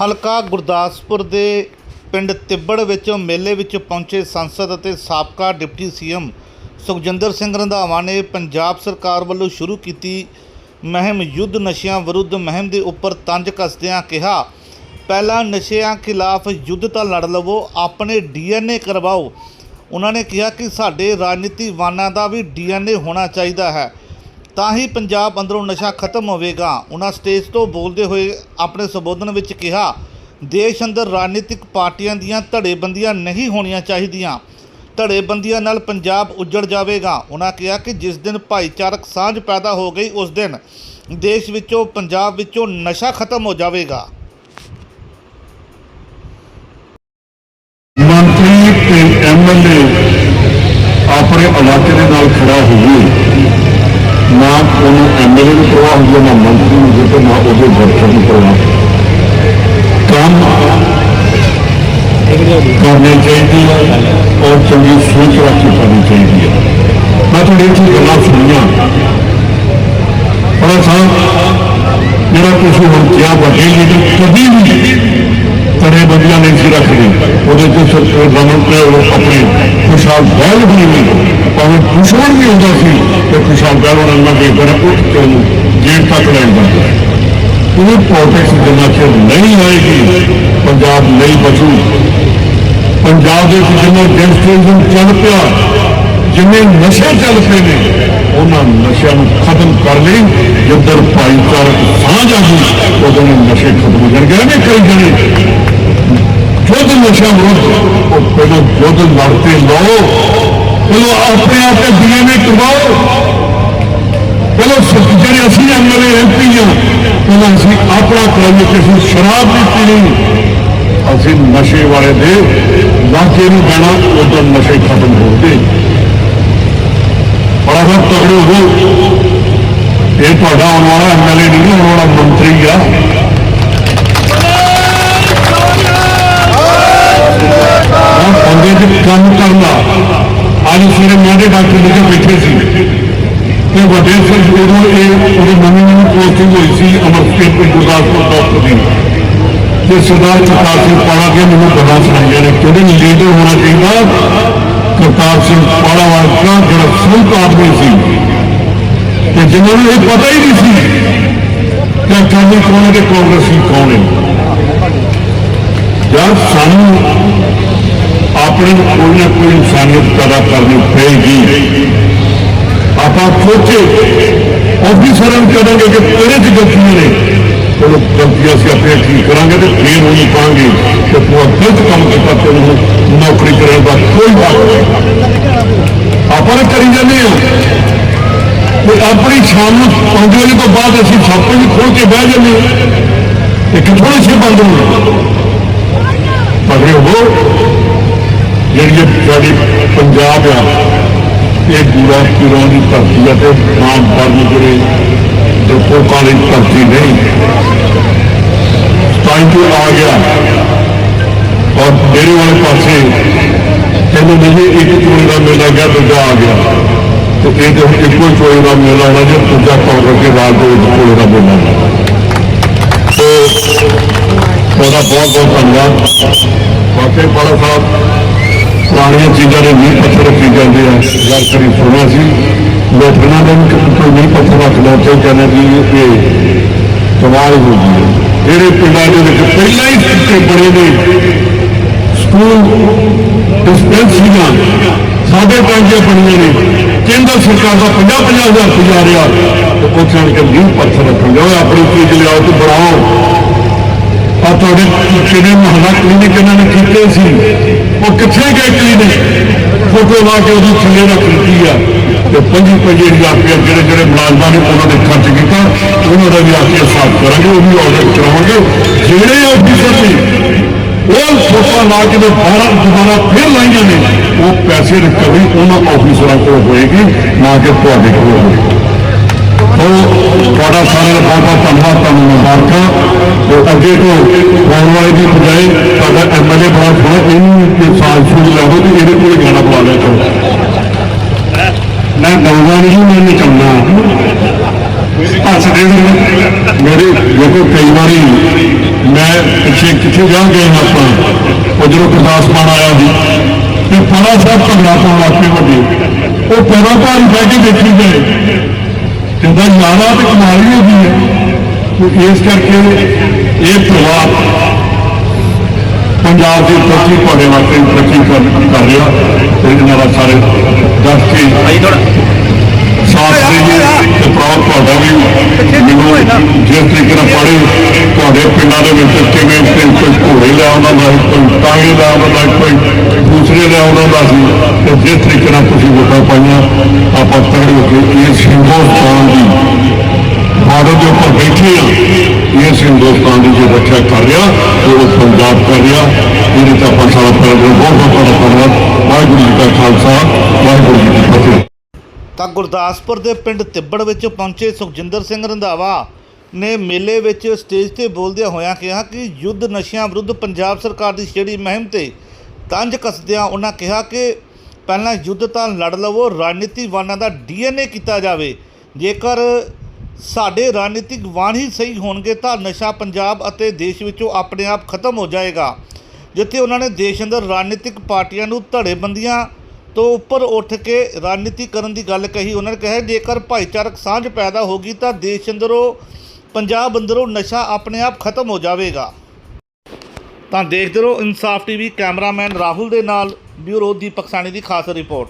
ਹਲਕਾ ਗੁਰਦਾਸਪੁਰ ਦੇ ਪਿੰਡ ਤਿੱਬੜ ਵਿੱਚ ਮੇਲੇ ਵਿੱਚ ਪਹੁੰਚੇ ਸੰਸਦ ਅਤੇ ਸਾਬਕਾ ਡਿਪਟੀ ਸੀਐਮ ਸੁਖਜਿੰਦਰ ਸਿੰਘ ਰੰਧਾਵਾ ਨੇ ਪੰਜਾਬ ਸਰਕਾਰ ਵੱਲੋਂ ਸ਼ੁਰੂ ਕੀਤੀ ਮਹਿਮ ਯੁੱਧ ਨਸ਼ਿਆਂ ਵਿਰੁੱਧ ਮਹਿਮ ਦੇ ਉੱਪਰ ਤੰਜ ਕੱਸਦਿਆਂ ਕਿਹਾ, ਪਹਿਲਾਂ ਨਸ਼ਿਆਂ ਖਿਲਾਫ ਯੁੱਧ ਤਾਂ ਲੜ ਲਵੋ, ਆਪਣੇ ਡੀਐਨਏ ਕਰਵਾਓ। ਉਹਨਾਂ ਨੇ ਕਿਹਾ ਕਿ ਸਾਡੇ ਰਾਜਨੀਤੀਵਾਨਾਂ ਦਾ ਵੀ ਡੀਐਨਏ ਹੋਣਾ ਚਾਹੀਦਾ ਹੈ। ਤਾਂ ਹੀ ਪੰਜਾਬ ਅੰਦਰੋਂ ਨਸ਼ਾ ਖਤਮ ਹੋਵੇਗਾ। ਉਹਨਾਂ ਸਟੇਜ ਤੋਂ ਬੋਲਦੇ ਹੋਏ ਆਪਣੇ ਸੰਬੋਧਨ ਵਿੱਚ ਕਿਹਾ, ਦੇਸ਼ ਅੰਦਰ ਰਾਜਨੀਤਿਕ ਪਾਰਟੀਆਂ ਦੀਆਂ ਧੜੇਬੰਦੀਆਂ ਨਹੀਂ ਹੋਣੀਆਂ ਚਾਹੀਦੀਆਂ। ਧੜੇਬੰਦੀਆਂ ਨਾਲ ਪੰਜਾਬ ਉੱਜੜ ਜਾਵੇਗਾ। ਉਹਨਾਂ ਕਿਹਾ ਕਿ ਜਿਸ ਦਿਨ ਭਾਈਚਾਰਕ ਸਾਂਝ ਪੈਦਾ ਹੋ ਗਈ, ਉਸ ਦਿਨ ਦੇਸ਼ ਵਿੱਚੋਂ, ਪੰਜਾਬ ਵਿੱਚੋਂ ਨਸ਼ਾ ਖਤਮ ਹੋ ਜਾਵੇਗਾ। ਮੰਤਰੀ ਤੇ ਐਮਐਲਏ ਆਪਣੇ ਇਲਾਕੇ ਦੇ ਨਾਲ ਖੜਾ ਹੋਵੇ ਨਾ ਉਹਨੂੰ ਐਮਐਲਏ ਨੂੰ ਪ੍ਰਵਾਹ ਹੁੰਦੀ ਹੈ, ਨਾ ਮੰਤਰੀ ਨੂੰ ਜਿਹਦੇ ਨਾ ਉਹਦੇ ਵਰਕਰ ਨੂੰ ਪ੍ਰਵਾਹ ਕੰਮ ਕਰਨੇ ਚਾਹੀਦੀ ਹੈ ਔਰ ਚੰਗੀ ਸੋਚ ਰੱਖ ਕੇ ਕਰਨੀ ਚਾਹੀਦੀ ਹੈ। ਮੈਂ ਤੁਹਾਡੀ ਇੱਥੇ ਗੱਲਾਂ ਸੁਣੀਆਂ। ਪਰ ਸਾਹਿਬ ਜਿਹੜਾ ਤੁਸੀਂ ਹੁਣ ਕਿਹਾ ਵੱਡੇ ਲੀਡਰ ਕਦੀ ਵੀ ਤੜੇ ਬੰਦੀਆਂ ਨਹੀਂ ਸੀ ਰੱਖਦੇ। ਉਹਦੇ ਚ ਸਰਕਾਰ ਰਮਨ ਤੇ ਉਹ ਭਾਵੇਂ ਦੁਸ਼ਮਣ ਵੀ ਹੁੰਦਾ ਸੀ ਤੇ ਖੁਸ਼ਹਾਲ ਬਹਿਲ ਉਹਨਾਂ ਨਾਲ ਦੇਖਦਾ ਰਿਹਾ ਜੇਲ੍ਹ ਤੱਕ ਲੈ ਜਾਂਦਾ ਇਹ ਪੋਲਿਟਿਕਸ ਜਿੰਨਾ ਚਿਰ ਨਹੀਂ ਆਏਗੀ ਪੰਜਾਬ ਨਹੀਂ ਬਚੂ। ਪੰਜਾਬ ਦੇ ਵਿੱਚ ਜਿੰਨਾ ਗੈਂਗਸਟਰਿਜ਼ਮ ਚੱਲ ਪਿਆ, ਜਿੰਨੇ ਨਸ਼ੇ ਚੱਲ ਪਏ ਨੇ, ਉਹਨਾਂ ਨਸ਼ਿਆਂ ਨੂੰ ਖਤਮ ਕਰ ਲਈ। ਜਿੱਧਰ ਭਾਈਚਾਰਕ ਸਾਂਝ ਆ ਗਈ, ਉਦੋਂ ਨਸ਼ੇ ਖਤਮ ਹੋ ਜਾਣਗੇ। ਐਵੇਂ ਕਈ ਜਣੇ, ਜੁੱਧ ਨਸ਼ਾ ਵਿਰੁੱਧ, ਉਹ ਪਹਿਲਾਂ ਜੁੱਧ ਲੜਤੇ ਲਓ। ਚਲੋ ਆਪਣੇ ਆਪ ਤੇ ਡੀਐਨਏ ਕਰਵਾਓ। ਪਹਿਲਾਂ ਸ- ਜਿਹੜੇ ਅਸੀਂ ਐਮਐਲਏ ਐਮਪੀ ਆ, ਉਹਨਾਂ ਅਸੀਂ ਆਪਣਾ ਕਰਾਈਏ ਕਿ ਅਸੀਂ ਸ਼ਰਾਬ ਨਹੀਂ। ਪੀਣੀ ਅਸੀਂ ਨਸ਼ੇ ਵਾਲੇ ਦੇ ਲਾਗੇ ਨੂੰ ਬਹਿਣਾ ਉਦੋਂ ਨਸ਼ੇ ਖਤਮ ਹੋ ਗਏ। ਹੋਣਗੇ ਬਰਾਬਰ ਤਗੜੇ ਹੋ ਇਹ ਤੁਹਾਡਾ ਆਉਣ ਵਾਲਾ ਐਮਐਲਏ ਨਹੀਂ, ਆਉਣ ਵਾਲਾ ਮੰਤਰੀ ਆ। ਬੰਦੇ ਦੇ ਕੰਮ ਕਰਨਾ। ਅੱਜ ਸਵੇਰੇ ਡਾਕਟਰ ਦੇ ਬੈਠੇ ਸੀ। ਤੇ ਵੱਡੇ ਸਿਰ ਉਦੋਂ ਇਹ ਉਹਦੀ ਨਵੀਂ ਨਵੀਂ ਪੋਸਟਿੰਗ ਹੋਈ ਸੀ, ਅਮਰਪ੍ਰੀਤ ਸਿੰਘ ਗੁਰਦਾਸਪੁਰ ਡਾਕਟਰ ਦੀ। ਤੇ ਸਰਦਾਰ ਕਰਤਾਰ ਸਿੰਘ ਪਾਲਾ ਕੇ ਮੈਨੂੰ ਗੱਲਾਂ ਸੁਣਾਈਆਂ ਨੇ ਕਹਿੰਦੇ ਲੀਡਰ ਹੋਣਾ ਚਾਹੀਦਾ? ਕਰਤਾਰ ਸਿੰਘ ਪਾਲਾ ਵਰਗਾ ਜਿਹੜਾ ਸੰਤ ਆਦਮੀ ਸੀ। ਤੇ ਜਿਨ੍ਹਾਂ ਨੂੰ ਇਹ ਪਤਾ ਹੀ ਨਹੀਂ ਸੀ ਕਿ ਅਕਾਲੀ ਕੌਣ ਹੈ ਤੇ ਕਾਂਗਰਸੀ ਕੌਣ ਹੈ। ਯਾਰ ਸਾਨੂੰ ਆਪਣੀ ਕੋਈ ਨਾ ਕੋਈ ਇਨਸਾਨੀਅਤ ਪੈਦਾ ਕਰਨੀ ਪਏਗੀ ਆਪਾਂ ਸੋਚੇ ਆਫੀਸਰਾਂ ਨੂੰ ਕਹਾਂਗੇ ਕਿ ਤੇਰੇ ਚ ਗਲਤੀਆਂ ਨੇ ਉਹ ਗਲਤੀਆਂ ਅਸੀਂ ਆਪਣੇ ਠੀਕ ਕਰਾਂਗੇ ਤੇ ਫੇਰ ਉਹਨੂੰ ਕਹਾਂਗੇ ਕਿ ਤੂੰ ਆਹ ਗਲਤ ਕੰਮ ਕੀਤਾ ਤੈਨੂੰ ਨੌਕਰੀ ਕਰਨ ਦਾ ਕੋਈ ਹੱਕ ਨਹੀਂ ਆਪਾਂ ਨੇ ਕਰੀ ਜਾਂਦੇ ਹਾਂ ਤੇ ਆਪਣੀ ਸ਼ਾਮ ਨੂੰ ਪੰਜ ਵਜੇ ਤੋਂ ਬਾਅਦ ਅਸੀਂ ਸਭ ਕੁਝ ਖੋਲ ਕੇ ਬਹਿ ਜਾਂਦੇ ਹਾਂ ਇਹ ਕਿੱਥੋਂ ਸੇ ਬੰਦ ਹੋਣਾ ਪਕੜੇ ਹੋ ਜਿਹੜੀ ਇਹ ਸਾਡੀ ਪੰਜਾਬ ਆ ਇਹ ਗੁਰਾ ਪੀਰਾਂ ਦੀ ਧਰਤੀ ਆ ਤੇ ਨਾਮ ਪਰਨ ਜਿਹੜੇ ਦੇਖੋ ਕਾਲੀ ਧਰਤੀ ਨਹੀਂ ਟਾਈਮ ਤੋਂ ਆ ਗਿਆ ਔਰ ਮੇਰੇ ਵਾਲੇ ਪਾਸੇ ਕਹਿੰਦੇ ਨਹੀਂ ਇੱਕ ਚੋਣ ਦਾ ਮੇਲਾ ਗਿਆ ਦੂਜਾ ਆ ਗਿਆ ਤੇ ਇਹ ਤੇ ਹੁਣ ਇੱਕੋ ਹੀ ਚੋਣ ਦਾ ਮੇਲਾ ਹੋਣਾ ਜੇ ਦੂਜਾ ਕੌਰ ਕੇ ਰਾਜ ਦੇ ਵਿੱਚ ਚੋਣ ਦਾ ਮੇਲਾ ਹੋਣਾ ਤੇ ਉਹਦਾ ਬਹੁਤ ਬਹੁਤ ਧੰਨਵਾਦ ਵਾਕਈ ਬੜਾ ਸਾਹਿਬ ਪੁਰਾਣੀਆਂ ਚੀਜ਼ਾਂ ਦੇ ਨੀਂਹ ਪੱਥਰ ਰੱਖੀ ਜਾਂਦੇ ਆ। ਗੱਲ ਕਰੀ ਸੁਣਿਆ ਸੀ। ਲੋਕਾਂ ਦੇ ਵੀ ਕੋਈ ਨੀਂਹ ਪੱਥਰ ਰੱਖ ਲਓ ਤੇ ਕਹਿੰਦੇ ਵੀ ਇਹ ਕਮਾਲ ਹੋ ਗਈ ਹੈ। ਜਿਹੜੇ ਪਿੰਡਾਂ ਦੇ ਵਿੱਚ ਪਹਿਲਾਂ ਹੀ ਸਿੱਟੇ ਬਣੇ ਨੇ। ਸਕੂਲ ਡਿਸਪੈਂਸਰੀਆਂ ਸਾਡੇ ਟਾਂਗੇ ਬਣੀਆਂ ਨੇ। ਕੇਂਦਰ ਸਰਕਾਰ ਦਾ 50 50 ਹਜ਼ਾਰ ਰੁਪਇਆ ਆ ਰਿਹਾ। ਤੇ ਉਹ ਚਾਣ ਕੇ ਨੀਂਹ ਪੱਥਰ ਰੱਖਣਗੇ। ਜਾਓ ਆਪਣੀ ਚੀਜ਼ ਲਿਆਓ ਤੇ ਬਣਾਓ। ਆ ਤੁਹਾਡੇ ਕਿਹੜੇ ਮਹੱਲਾ ਕਲੀਨਿਕ ਇਹਨਾਂ ਨੇ ਕੀਤੇ ਸੀ। ਉਹ ਕਿੱਥੇ ਗਏ ਕਲੀਨਿਕ ਫੋਟੋ ਲਾ ਕੇ ਉਹਦੀ ਥੱਲੇ ਰੱਖ ਦਿੱਤੀ ਆ। ਤੇ ਪੰਜੀ ਪੰਜੀ ਹਜ਼ਾਰ ਰੁਪਇਆ ਜਿਹੜੇ ਜਿਹੜੇ ਮੁਲਾਜ਼ਮਾਂ ਨੇ ਉਹਨਾਂ ਨੇ ਖਰਚ ਕੀਤਾ। ਉਹਨਾਂ ਦਾ ਵੀ ਆ ਕੇ ਹਿਸਾਬ ਕਰਾਂਗੇ, ਉਹ ਵੀ ਆਰਡਰ ਕਰਾਵਾਂਗੇ। ਜਿਹੜੇ ਆਫੀਸਰ ਨੇ ਉਹ ਫੋਟੋ ਲਾ ਕੇ ਤੇ ਬਾਹਰ ਦੁਬਾਰਾ ਫਿਰ ਲਾਈਆਂ ਨੇ, ਉਹ ਪੈਸੇ ਰਿਕਵਰੀ ਉਹਨਾਂ ਆਫੀਸਰਾਂ ਕੋਲ ਹੋਏਗੀ, ਨਾ ਕਿ ਤੁਹਾਡੇ ਕੋਲ ਹੋਏਗੀ। ਉਹ ਤੁਹਾਡਾ ਸਾਰਿਆਂ ਦਾ ਬਹੁਤ ਬਹੁਤ ਧੰਨਵਾਦ ਤੁਹਾਨੂੰ ਮੁਬਾਰਕਾਂ। ਤੇ ਅੱਗੇ ਤੋਂ ਹੋਣ ਵਾਲੇ ਦੀ ਬਜਾਏ ਤੁਹਾਡਾ ਐਮਐਲਏ ਬੜਾ ਸੋਹਣਾ, ਇਹਨੂੰ ਕਿ ਸਾਲ ਸ਼ੁਰੂ ਤੇ ਇਹਦੇ ਕੋਲ ਗਾਣਾ ਪਵਾ ਲਿਆ ਕਰੋ। ਮੈਂ ਗਾਉਂਦਾ ਨਹੀਂ, ਮੈਂ ਨਹੀਂ ਚਾਹੁੰਦਾ ਹੱਸਦੇ ਨੇ ਮੇਰੇ ਦੇਖੋ, ਕਈ ਵਾਰੀ ਮੈਂ ਪਿੱਛੇ ਕਿੱਥੇ ਜਾ ਗਏ ਆਪਾਂ ਉਹ ਜਦੋਂ ਗੁਰਦਾਸ ਆਇਆ ਜੀ ਤੇ ਪਾਣਾ ਸਾਹਿਬ ਭੰਗੜਾ ਪਾਉਣ ਲੱਗ ਪਏ ਵੱਡੇ। ਉਹ ਪਹਿਲਾਂ ਭਾਰੀ ਬਹਿ ਕੇ ਦੇਖੀ ਗਏ ਕਹਿੰਦਾ ਯਾਰਾ ਤੇ ਕਮਾਲ ਹੀ ਹੋ ਗਈ ਹੈ। ਤੇ ਇਸ ਕਰਕੇ ਇਹ ਪ੍ਰਭਾਵ ਪੰਜਾਬ ਦੀ ਤਰੱਕੀ ਤੁਹਾਡੇ ਵਾਸਤੇ ਤਰੱਕੀ ਕਰ ਕਰ ਰਿਹਾ। ਤੇ ਇਹਨਾਂ ਦਾ ਸਾਰੇ ਦੱਸ ਕੇ ਸਾਥ ਦੇਈਏ ਤੇ ਪ੍ਰਾਉਡ ਤੁਹਾਡਾ ਵੀ ਮੈਨੂੰ ਜਿਸ ਤਰੀਕੇ ਨਾਲ ਪੜ੍ਹੇ ਤੁਹਾਡੇ ਪਿੰਡਾਂ ਦੇ ਵਿੱਚ ਕਿਵੇਂ ਤੇ ਕੋਈ ਘੋੜੇ ਲਿਆਉਂਦਾ ਦਾ ਸੀ, ਕੋਈ ਟਾਂਗੇ ਲਿਆਉਂਦਾ ਦਾ ਕੋਈ ਦੂਸਰੇ ਲਿਆਉਂਦਾ ਦਾ ਸੀ ਤੇ ਜਿਸ ਤਰੀਕੇ ਨਾਲ ਤੁਸੀਂ ਵੋਟਾਂ ਪਾਈਆਂ ਆਪਾਂ ਤਗੜੇ ਹੋ ਕੇ ਇਸ ਹਿੰਦੁਸਤਾਨ ਦੀ ਬਾਰਡਰ ਦੇ ਉੱਪਰ ਬੈਠੇ ਆ ਇਸ ਹਿੰਦੁਸਤਾਨ ਦੀ ਜੇ ਰੱਖਿਆ ਕਰ ਰਿਹਾ ਉਹ ਪੰਜਾਬ ਕਰ ਰਿਹਾ ਇਹਦੇ ਤੇ ਆਪਾਂ ਸਾਰਾ ਪ੍ਰੋਗਰਾਮ ਬਹੁਤ ਬਹੁਤ ਧੰਨਵਾਦ ਵਾਹਿਗੁਰੂ ਜੀ ਕਾ ਖਾਲਸਾ ਵਾਹਿਗੁਰੂ ਜੀ ਕੀ ਫਤਿਹ ਤਾਂ ਗੁਰਦਾਸਪੁਰ ਦੇ ਪਿੰਡ ਤਿੱਬੜ ਵਿੱਚ ਪਹੁੰਚੇ ਸੁਖਜਿੰਦਰ ਸਿੰਘ ਰੰਧਾਵਾ ਨੇ ਮੇਲੇ ਵਿੱਚ ਸਟੇਜ ਤੇ ਬੋਲਦਿਆਂ ਹੋਇਆਂ ਕਿਹਾ ਕਿ ਯੁੱਧ ਨਸ਼ਿਆਂ ਵਿਰੁੱਧ ਪੰਜਾਬ ਸਰਕਾਰ ਦੀ ਛੇੜੀ ਮੁਹਿੰਮ ਤੇ ਤੰਜ ਕੱਸਦਿਆਂ ਉਹਨਾਂ ਕਿਹਾ ਕਿ ਪਹਿਲਾਂ ਯੁੱਧ ਤਾਂ ਲੜ ਲਵੋ ਰਣਨੀਤੀਵਾਨਾਂ ਦਾ ਡੀਐਨਏ ਕੀਤਾ ਜਾਵੇ। ਜੇਕਰ ਸਾਡੇ ਰਾਜਨੀਤਿਕ ਵਾਣ ਹੀ ਸਹੀ ਹੋਣਗੇ ਤਾਂ ਨਸ਼ਾ ਪੰਜਾਬ ਅਤੇ ਦੇਸ਼ ਵਿੱਚੋਂ ਆਪਣੇ ਆਪ ਖਤਮ ਹੋ ਜਾਏਗਾ। ਜਿੱਥੇ ਉਹਨਾਂ ਨੇ ਦੇਸ਼ ਅੰਦਰ ਰਾਜਨੀਤਿਕ ਪਾਰਟੀਆਂ ਨੂੰ ਧੜੇਬੰਦੀਆਂ ਤੋਂ ਉੱਪਰ ਉੱਠ ਕੇ ਰਾਜਨੀਤੀ ਕਰਨ ਦੀ ਗੱਲ ਕਹੀ, ਉਹਨਾਂ ਨੇ ਕਿਹਾ, ਜੇਕਰ ਭਾਈਚਾਰਕ ਸਾਂਝ ਪੈਦਾ ਹੋਗੀ ਤਾਂ ਦੇਸ਼ ਅੰਦਰੋਂ, ਪੰਜਾਬ ਅੰਦਰੋਂ ਨਸ਼ਾ ਆਪਣੇ ਆਪ ਖਤਮ ਹੋ ਜਾਵੇਗਾ। ਤਾਂ ਦੇਖਦੇ ਰਹੋ, ਇਨਸਾਫ ਟੀਵੀ ਕੈਮਰਾਮੈਨ ਰਾਹੁਲ ਦੇ ਨਾਲ ਬਿਊਰੋ ਦੀਪਕ ਸਾਣੀ ਦੀ ਖਾਸ ਰਿਪੋਰਟ।